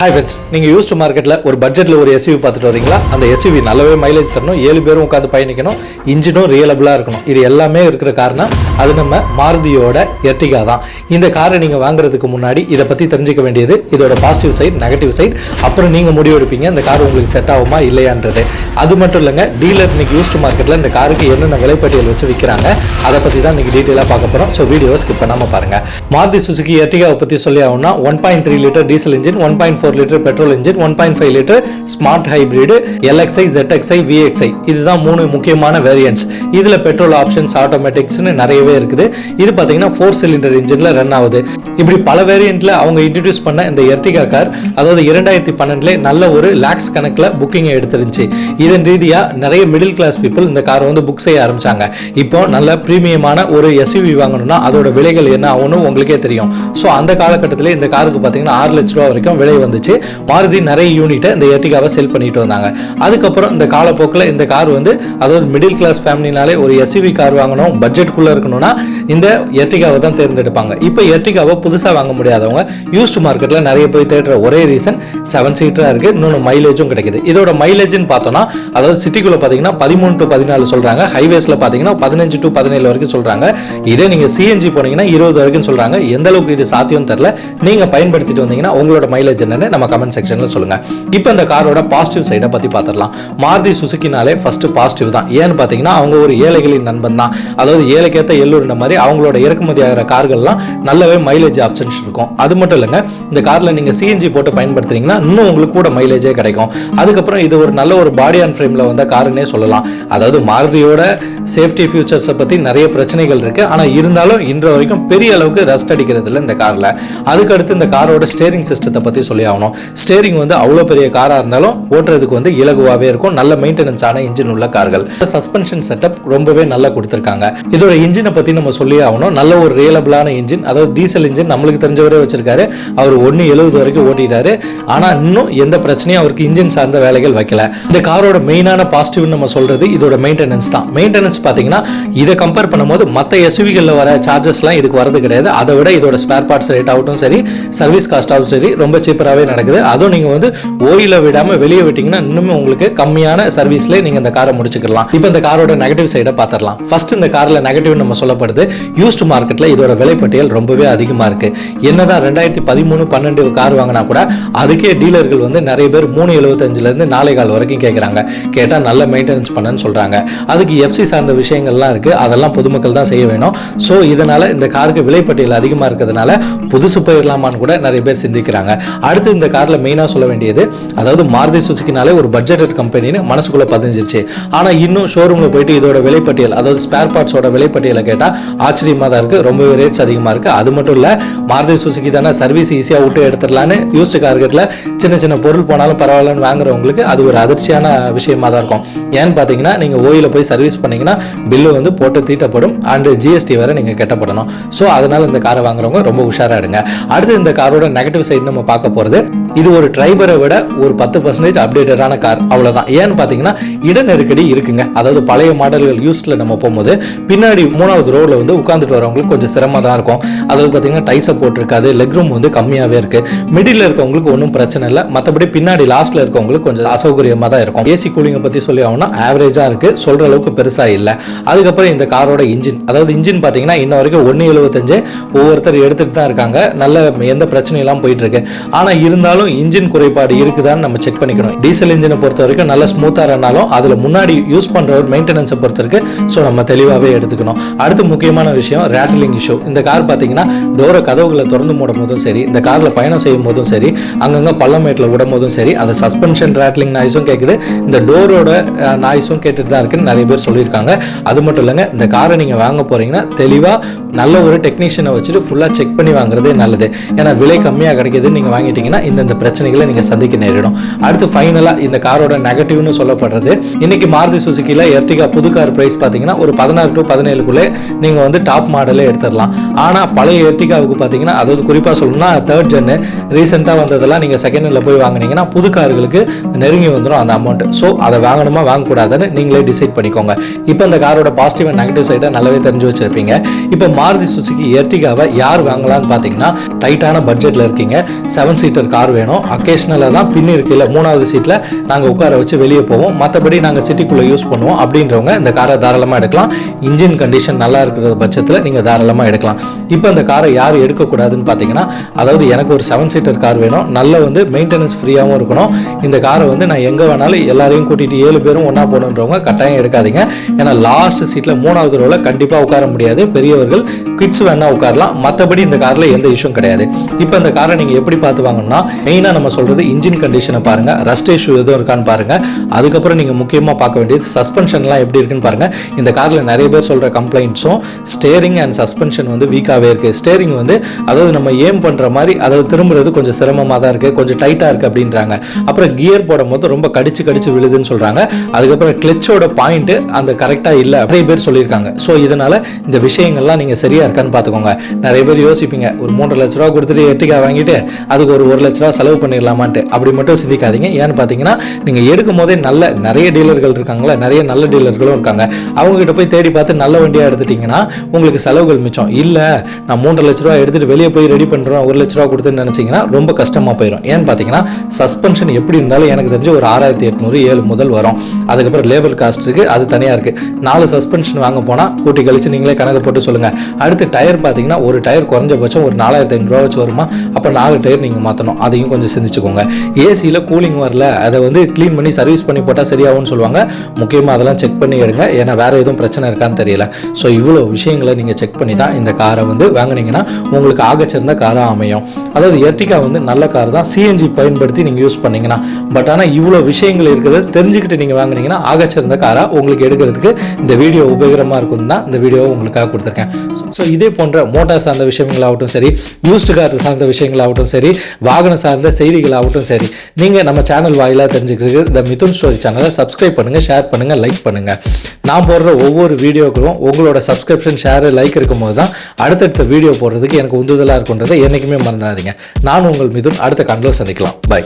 Hi friends நீங்கள் used மார்க்கெட்டில் ஒரு பட்ஜெட்டில் ஒரு எஸ்யூவி பார்த்துட்டு வரீங்களா அந்த எஸ்யூவி நல்லாவே மைலேஜ் தரணும் ஏழு பேரும் உட்காந்து பயணிக்கணும் இன்ஜினும் ரியலபிளாக இருக்கணும். இது எல்லாமே இருக்கிற காரணம் அது நம்ம மாருதியோட எர்டிகா தான். இந்த காரை நீங்கள் வாங்குறதுக்கு முன்னாடி இதை பற்றி தெரிஞ்சிக்க வேண்டியது இதோட பாசிட்டிவ் சைட் நெகட்டிவ் சைட் அப்புறம் நீங்கள் முடிவெடுப்பீங்க இந்த கார் உங்களுக்கு செட் ஆகுமா இல்லையான்றது. அது மட்டும் இல்லைங்க டீலர் இன்னைக்கு யூஸ்டு மார்க்கெட்டில் இந்த காருக்கு என்னென்ன விலைப்பட்டியல் வச்சு விற்கிறாங்க அதை பற்றி தான் இன்னைக்கு டீட்டெயிலாக பார்க்க போகிறோம் ஸோ வீடியோவை ஸ்கிப் பண்ணாமல் பாருங்கள் மாருதி சுசுகி எர்டிகாவை பற்றி சொல்லி ஆகும்னா one point three litre diesel engine one point four litre petrol engine one point five litre smart hybrid LXI ZXI VXI இதுதான் மூணு முக்கியமான வேரியன்ட்ஸ் இதில் பெட்ரோல் ஆப்ஷன்ஸ் ஆட்டோமேட்டிக்ஸ்னு நிறையவே இருக்குது. இது பார்த்தீங்கன்னா ஃபோர் சிலிண்டர் இன்ஜினில் ரன் ஆகுது. இப்படி பல வேரியண்ட்டில் அவங்க இன்ட்ரடியூஸ் பண்ண இந்த எர்டிகா கார் அதாவது இரண்டாயிரத்தி பன்னெண்டுல நல்ல ஒரு லேக்ஸ் கணக்கில் புக்கிங்கை எடுத்துருந்துச்சு. இதன் ரீதியாக நிறைய மிடில் கிளாஸ் பீப்புள் இந்த காரை வந்து புக் செய்ய ஆரம்பிச்சாங்க. இப்போ நல்ல ப்ரீமியமான ஒரு எஸ்யூவி வாங்கணும்னா அதோட விலைகள் என்ன ஆகும்னு உங்களுக்கே தெரியும். ஸோ அந்த காலகட்டத்தில் இந்த காருக்கு பார்த்தீங்கன்னா ஆறு லட்ச ரூபா வரைக்கும் விலை வந்துச்சு. மாருதி நிறைய யூனிட்டை இந்த எர்டிகாவை செல் பண்ணிட்டு வந்தாங்க. அதுக்கப்புறம் இந்த காலப்போக்கில் இந்த கார் வந்து அதாவது மிடில் கிளாஸ் ஃபேமிலினாலே ஒரு எஸ்யூவி கார் வாங்கணும் பட்ஜெட்குள்ளே இருக்கணும்னா இந்த எர்டிகாவை தான் தேர்ந்தெடுப்பாங்க. இப்போ எர்டிகாவை புதுசாக வாங்க முடியாதவங்க யூஸ்டு மார்க்கெட்டில் நிறைய போய் தேடுற ஒரே ரீசன் செவன் சீட்டராக இருக்குது இன்னொன்று மைலேஜும் கிடைக்குது. இதோட மைலேஜ்னு பார்த்தோன்னா அதாவது சிட்டிக்குள்ளே பார்த்தீங்கன்னா பதிமூணு டு பதினாலு சொல்கிறாங்க ஹைவேஸில் பார்த்தீங்கன்னா பதினஞ்சு டு பதினேழு வரைக்கும் சொல்கிறாங்க இதே நீங்கள் சிஎன்ஜி போனீங்கன்னா இருபது வரைக்கும் சொல்கிறாங்க எந்த அளவுக்கு இது சாத்தியம் தெரில நீங்கள் பயன்படுத்திட்டு வந்தீங்கன்னா உங்களோட மைலேஜ் என்னன்னு நம்ம கமெண்ட் செக்ஷனில் சொல்லுங்கள் இப்போ இந்த காரோட பாசிட்டிவ் சைடை பற்றி பார்த்துடலாம் மாருதி சுசுக்கினாலே ஃபஸ்ட்டு பாசிட்டிவ் தான். ஏன்னு பார்த்தீங்கன்னா அவங்க ஒரு ஏழைகளின் நண்பன் தான். அதாவது ஏழைக்கேற்ற எல்லூர்ன மாதிரி அவங்களோட இறக்குமதி ஆகிற கார்கள்லாம் நல்லாவே மைலேஜ் ஆப்ஷன்ஸ் இருக்கும். அது மட்டும் இல்லைங்க இந்த காரில் நீங்கள் சிஎன்ஜி போட்டு பயன்படுத்துறீங்கன்னா இன்னும் உங்களுக்கு கூட மைலேஜே கிடைக்கும். அதுக்கப்புறம் இது ஒரு நல்ல ஒரு பாடி அண்ட் ஃப்ரேமில் வந்த காருன்னே சொல்லலாம். அதாவது மாருதியோட சேஃப்டி ஃபியூச்சர்ஸை பற்றி நிறைய பிரச்சனைகள் இருக்குது ஆனால் இருந்தாலும் இன்று வரைக்கும் பெரிய அளவுக்கு ரஸ்ட் அடிக்கிறது இல்லை இந்த காரில் அதுக்கடுத்து இந்த காரோட ஸ்டேரிங் சிஸ்டத்தை பற்றி சொல்லி ஆகணும். ஸ்டேரிங் வந்து அவ்வளோ பெரிய காராக இருந்தாலும் ஓட்டுறதுக்கு வந்து இலகுவாகவே இருக்கும். நல்ல மெயின்டெனன்ஸான இன்ஜின் உள்ள கார்கள் சஸ்பென்ஷன் செட்டப் ரொம்பவே நல்லா கொடுத்துருக்காங்க. இதோட இன்ஜினை பற்றி நம்ம சொல்லி ஆகணும். நல்ல ஒரு ரியலபிளான இன்ஜின் அதாவது டீசல் இன்ஜின் நம்மளுக்கு தெரிஞ்சவரே வச்சிருக்காரு. அவர் ஒன்று எழுபது வரைக்கும் ஓட்டிட்டாரு. ஆனால் இன்னும் எந்த பிரச்சனையும் அவருக்கு இன்ஜின் சார்ந்த வேலைகள் வைக்கல. இந்த காரோட மெயினான பாசிட்டிவ்னு நம்ம சொல்றது இதோட மெயின்டெனன்ஸ் தான். மெயின்டெனன்ஸ் பார்த்தீங்கன்னா இதை கம்பேர் பண்ணும்போது மற்ற எஸ்யூவிகளில் வர சார்ஜஸ்லாம் இதுக்கு வரது கிடையாது. அதை விட இதோட ஸ்பேர் பார்ட்ஸ் ரேட் ஆகட்டும் சரி சர்வீஸ் காஸ்டாகவும் சரி ரொம்ப சீப்பராகவே நடக்குது. அதுவும் நீங்கள் வந்து ஓயில விடாமல் வெளியே விட்டிங்கன்னா இன்னுமே உங்களுக்கு கம்மியான சர்வீஸில் நீங்கள் இந்த காரை முடிச்சுக்கலாம் இப்போ இந்த காரோட நெகட்டிவ் சைடை பார்த்துடலாம். ஃபர்ஸ்ட் இந்த காரில் நெகட்டிவ் நம்ம சொல்லப்படுது. யூஸ்டு மார்க்கெட்டில் இதோட விலைப்பட்டியல் ரொம்பவே அதிகமாக இருக்கு. என்னதான் ரெண்டாயிரத்தி பதிமூணு பன்னெண்டு கார் வாங்கினா கூட அதுக்கே டீலர்கள் வந்து நிறைய பேர் மூணு எழுபத்தஞ்சிலேருந்து நாளை கால் வரைக்கும் கேட்குறாங்க கேட்டால் நல்ல மெயின்டெனன்ஸ் பண்ணன்னு சொல்கிறாங்க அதுக்கு எஃப்சி சார்ந்த விஷயங்கள்லாம் இருக்குது அதெல்லாம் பொதுமக்கள் தான் செய்ய வேணும். ஸோ இதனால் இந்த காருக்கு விலைப்பட்டியல் அதிகமாக இருக்கிறதுனால புதுசு போயிடலாமான்னு கூட நிறைய பேர் சிந்திக்கிறாங்க. அடுத்து இந்த காரில் மெயினாக சொல்ல வேண்டியது அதாவது மாருதி சுசுக்கினாலே ஒரு பட்ஜெட்டட் கம்பெனின்னு மனசுக்குள்ளே பதிஞ்சிருச்சு. ஆனால் இன்னும் ஷோரூமில் போயிட்டு இதோட விலைப்பட்டியல் அதாவது ஸ்பேர் பார்ட்ஸோட விலைப்பட்டியலை கேட்டால் ஆச்சரியமாக தான் இருக்குது ரொம்பவே ரேட்ஸ் அதிகமாக இருக்குது அது மட்டும் இல்லை மாருதி சுசுக்கி தானே சர்வீஸ் ஈஸியாக விட்டு எடுத்துடலான்னு யூஸ்டு கார்கெட்டில் சின்ன சின்ன பொருள் போனாலும் பரவாயில்லன்னு வாங்குறவங்களுக்கு அது ஒரு அதிர்ச்சியான விஷயமா தான் இருக்கும். ஏன்னு பார்த்தீங்கன்னா நீங்கள் ஓயில் போய் சர்வீஸ் பண்ணீங்கன்னா பில்லு வந்து போட்டு தீட்டப்படும் அண்டு ஜிஎஸ்டி வேறு நீங்கள் கெட்டப்படணும். ஸோ அதனால் இந்த காரை வாங்குறவங்க ரொம்ப உஷாராக இருங்க. அடுத்து இந்த காரோட நெகட்டிவ் சைடு நம்ம பார்க்க போகிறது আমাদের இது ஒரு டிரைவரை விட ஒரு பத்து பர்சன்டேஜ் அப்டேட்டடான கார் அவ்வளோதான் ஏன்னு பார்த்தீங்கன்னா இட நெருக்கடி இருக்குங்க. அதாவது பழைய மாடல்கள் யூஸ்டில் நம்ம போகும்போது பின்னாடி மூணாவது ரோவில் வந்து உட்காந்துட்டு வரவங்களுக்கு கொஞ்சம் சிரமமாக தான் இருக்கும். அதாவது பார்த்தீங்கன்னா டைஸை போட்டிருக்காது லெக் ரூம் வந்து கம்மியாகவே இருக்குது மிடில் இருக்கவங்களுக்கு ஒன்றும் பிரச்சனை இல்லை. மற்றபடி பின்னாடி லாஸ்ட்டில் இருக்கவங்களுக்கு கொஞ்சம் அசௌகரியமாக தான் இருக்கும். ஏசி கூலிங்கை பற்றி சொல்லி ஆகணும்னா ஆவரேஜாக இருக்குது சொல்கிற அளவுக்கு பெருசாக இல்லை. அதுக்கப்புறம் இந்த காரோட இன்ஜின் அதாவது இன்ஜின் பார்த்தீங்கன்னா இன்ன வரைக்கும் ஒன்று எழுபத்தஞ்சு ஒவ்வொருத்தர் எடுத்துகிட்டு தான் இருக்காங்க. நல்ல எந்த பிரச்சனையெல்லாம் போயிட்டு இருக்கு. ஆனால் இருந்தாலும் இன்ஜின் குறைபாடு இருக்குதான்னு நம்ம செக் பண்ணிக்கணும். டீசல் இன்ஜினை பொறுத்த வரைக்கும் நல்லா ஸ்மூத்தாக இருந்தாலும் அதில் முன்னாடி யூஸ் பண்ணுற ஒரு மெயின்டெனன்ஸை பொறுத்த வரைக்கும் ஸோ நம்ம தெளிவாகவே எடுத்துக்கணும். அடுத்து முக்கியமான விஷயம் ரேட்டிலிங் இஷ்யூ இந்த கார் பார்த்தீங்கன்னா டோரை கதவுகளை திறந்து மூடும் போதும் சரி இந்த காரில் பயணம் செய்யும் போதும் சரி அங்கங்கே பள்ளமேட்டில் விடும் போதும் சரி அந்த சஸ்பென்ஷன் ரேட்லிங் நாய்ஸும் கேட்குது இந்த டோரோட நாய்ஸும் கேட்டுட்டு தான் இருக்குன்னு நிறைய பேர் சொல்லியிருக்காங்க. அது மட்டும் இல்லைங்க இந்த காரை நீங்கள் வாங்க போகிறீங்கன்னா தெளிவாக நல்ல ஒரு டெக்னீஷியனை வச்சுட்டு ஃபுல்லாக செக் பண்ணி வாங்குறதே நல்லது. ஏன்னா விலை கம்மியாக கிடைக்கிது நீங்கள் வாங்கிட்டீங்கன்னா இந்தந்த பிரச்சனைகளை நீங்கள் சந்திக்க நேரிடும். அடுத்து ஃபைனலாக இந்த காரோட நெகட்டிவ்னு சொல்லப்படுறது. இன்னைக்கு மாருதி சுசுக்கியில் எர்டிகா புது கார் ப்ரைஸ் பார்த்தீங்கன்னா ஒரு பதினாறு டு பதினேழுக்குள்ளே நீங்கள் வந்து டாப் மாடலே எடுத்துடலாம் ஆனால் பழைய எர்டிகாவுக்கு பார்த்தீங்கன்னா அதாவது குறிப்பாக சொல்லணும்னா தேர்ட் ஜென்னு ரீசெண்டாக வந்ததெல்லாம் நீங்கள் செகண்ட் ஹேண்டில் போய் வாங்குனீங்கன்னா புது கார்களுக்கு நெருங்கி வந்துடும் அந்த அமௌண்ட் ஸோ அதை வாங்கணுமா வாங்கக்கூடாதுன்னு நீங்களே டிசைட் பண்ணிக்கோங்க. இப்போ இந்த காரோட பாசிட்டிவ் அண்ட் நெகட்டிவ் சைடை நல்லாவே தெரிஞ்சு வச்சிருப்பீங்க. இப்போ மாருதி சுசுகி எர்டிகாவை யார் வாங்கலாம்னு பார்த்தீங்கன்னா டைட்டான பட்ஜெட்டில் இருக்கீங்க. செவன் சீட்டர் கார் வேணும். அக்கேஷனலாக தான் பின் இருக்கையில் மூணாவது சீட்டில் நாங்கள் உட்கார வச்சு வெளியே போவோம். மற்றபடி நாங்கள் சிட்டிக்குள்ளே யூஸ் பண்ணுவோம். அப்படின்றவங்க இந்த காரை தாராளமாக எடுக்கலாம். இன்ஜின் கண்டிஷன் நல்லா இருக்கிற பட்சத்தில் நீங்கள் தாராளமாக எடுக்கலாம். இப்போ இந்த காரை யார் எடுக்கக்கூடாதுன்னு பார்த்தீங்கன்னா அதாவது எனக்கு ஒரு செவன் சீட்டர் கார் வேணும். நல்ல வந்து மெயின்டெனன்ஸ் ஃப்ரீயாகவும் இருக்கணும். இந்த காரை வந்து நான் எங்கே வேணாலும் எல்லாரையும் கூட்டிகிட்டு ஏழு பேரும் ஒன்றா போகணுன்றவங்க கட்டாயம் எடுக்காதீங்க. ஏன்னா லாஸ்ட் சீட்டில் மூணாவது ரோவில் கண்டிப்பாக உட்கார முடியாது. பெரியவர்கள் கிட்ஸ் வேணால் உட்காரலாம். மற்றபடி இந்த காரில் எந்த இஷ்யூம் கிடையாது. கிடையாது. இப்போ இந்த காரை நீங்கள் எப்படி பார்த்து வாங்கணும்னா மெயினாக நம்ம சொல்கிறது இன்ஜின் கண்டிஷனை பாருங்கள் ரஸ்ட் இஷ்யூ எதுவும் இருக்கான்னு பாருங்கள் அதுக்கப்புறம் நீங்கள் முக்கியமாக பார்க்க வேண்டியது சஸ்பென்ஷன்லாம் எப்படி இருக்குன்னு பாருங்கள் இந்த காரில் நிறைய பேர் சொல்கிற கம்ப்ளைண்ட்ஸும் ஸ்டேரிங் அண்ட் சஸ்பென்ஷன் வந்து வீக்காகவே இருக்குது ஸ்டேரிங் வந்து அதாவது நம்ம ஏம் பண்ணுற மாதிரி அதாவது திரும்புறது கொஞ்சம் சிரமமாக தான் இருக்குது கொஞ்சம் டைட்டாக இருக்குது அப்படின்றாங்க. அப்புறம் கியர் போடும்போது ரொம்ப கடிச்சு கடிச்சு விழுதுன்னு சொல்கிறாங்க அதுக்கப்புறம் கிளச்சோட பாயிண்ட்டு அந்த கரெக்டாக இல்லை நிறைய பேர் சொல்லியிருக்காங்க. ஸோ இதனால் இந்த விஷயங்கள்லாம் நீங்கள் சரியாக இருக்கான்னு பார்த்துக்கோங்க. நிறைய பேர் யோசிப்பீங்க ஒரு மூன்றரை லட்சம் லட்ச ரூபா கொடுத்துட்டு எட்டிக்கா வாங்கிட்டு அதுக்கு ஒரு ஒரு லட்ச ரூபா செலவு பண்ணிடலாமான்ட்டு. அப்படி மட்டும் சிந்திக்காதீங்க. ஏன்னு பார்த்தீங்கன்னா நீங்கள் எடுக்கும் போதே நல்ல நிறைய டீலர்கள் இருக்காங்களா நிறைய நல்ல டீலர்களும் இருக்காங்க. அவங்க கிட்ட போய் தேடி பார்த்து நல்ல வண்டியாக எடுத்துட்டீங்கன்னா உங்களுக்கு செலவுகள் மிச்சம். இல்லை நான் மூன்று லட்ச ரூபா எடுத்துட்டு வெளியே போய் ரெடி பண்ணுறோம் ஒரு லட்ச ரூபா கொடுத்துன்னு நினச்சிங்கன்னா ரொம்ப கஷ்டமாக போயிடும் ஏன்னு பார்த்தீங்கன்னா சஸ்பென்ஷன் எப்படி இருந்தாலும் எனக்கு தெரிஞ்சு ஒரு ஆறாயிரத்தி எட்நூறு ஏழு முதல் வரும். அதுக்கப்புறம் லேபர் காஸ்ட் இருக்குது அது தனியாக இருக்குது நாலு சஸ்பென்ஷன் வாங்க போனால் கூட்டி கழிச்சு நீங்களே கணக்கு போட்டு சொல்லுங்கள் அடுத்து டயர் பார்த்தீங்கன்னா ஒரு டயர் குறைஞ்சபட்சம் ஒரு நாலாயிரத்தி ஐநூறுரூவா வச்சு வருமா? அப்போ நாலு டயர் நீங்கள் மாற்றணும் அதையும் கொஞ்சம் சிந்திச்சுக்கோங்க. ஏசியில் கூலிங் வரல. அதை வந்து க்ளீன் பண்ணி சர்வீஸ் பண்ணி போட்டால் சரியாகும்னு சொல்லுவாங்க. முக்கியமாக அதெல்லாம் செக் பண்ணி எடுங்க. ஏன்னா வேறு எதுவும் பிரச்சனை இருக்கான்னு தெரியல. ஸோ இவ்வளோ விஷயங்களை நீங்கள் செக் பண்ணி தான் இந்த காரை வந்து வாங்குனீங்கன்னா உங்களுக்கு ஆகச்சிருந்த காராக அமையும். அதாவது எர்டிகா வந்து நல்ல கார் தான். சிஎன்ஜி பயன்படுத்தி நீங்கள் யூஸ் பண்ணிங்கன்னா. பட் ஆனால் இவ்வளோ விஷயங்கள் இருக்கிறத தெரிஞ்சுக்கிட்டு நீங்கள் வாங்கினீங்கன்னா ஆகச்சிருந்த காராக உங்களுக்கு எடுக்கிறதுக்கு இந்த வீடியோ உபயோகமாக இருக்கும் தான் இந்த வீடியோவை உங்களுக்காக கொடுத்துருக்கேன். ஸோ இதே போன்ற மோட்டார் சார்ந்த விஷயங்களாகட்டும் சரி யூஸ் யூஸ்டு கார் சார்ந்த விஷயங்களாகட்டும் சரி வாகனம் சார்ந்த செய்திகளாகட்டும் சரி நீங்கள் நம்ம சேனல் வாயிலாக தெரிஞ்சுக்கிறது இந்த மிதுன் ஸ்டோரி சேனலை சப்ஸ்கிரைப் பண்ணுங்கள் ஷேர் பண்ணுங்கள் லைக் பண்ணுங்கள் நான் போடுற ஒவ்வொரு வீடியோக்களும் உங்களோட சப்ஸ்கிரிப்ஷன் ஷேர் லைக் இருக்கும்போது தான் அடுத்தடுத்த வீடியோ போடுறதுக்கு எனக்கு உந்துதலாக இருக்குன்றதை என்றைக்குமே மறந்துடாதீங்க. நான் உங்கள் மிதுன் அடுத்த கண்டில் சந்திக்கலாம். பை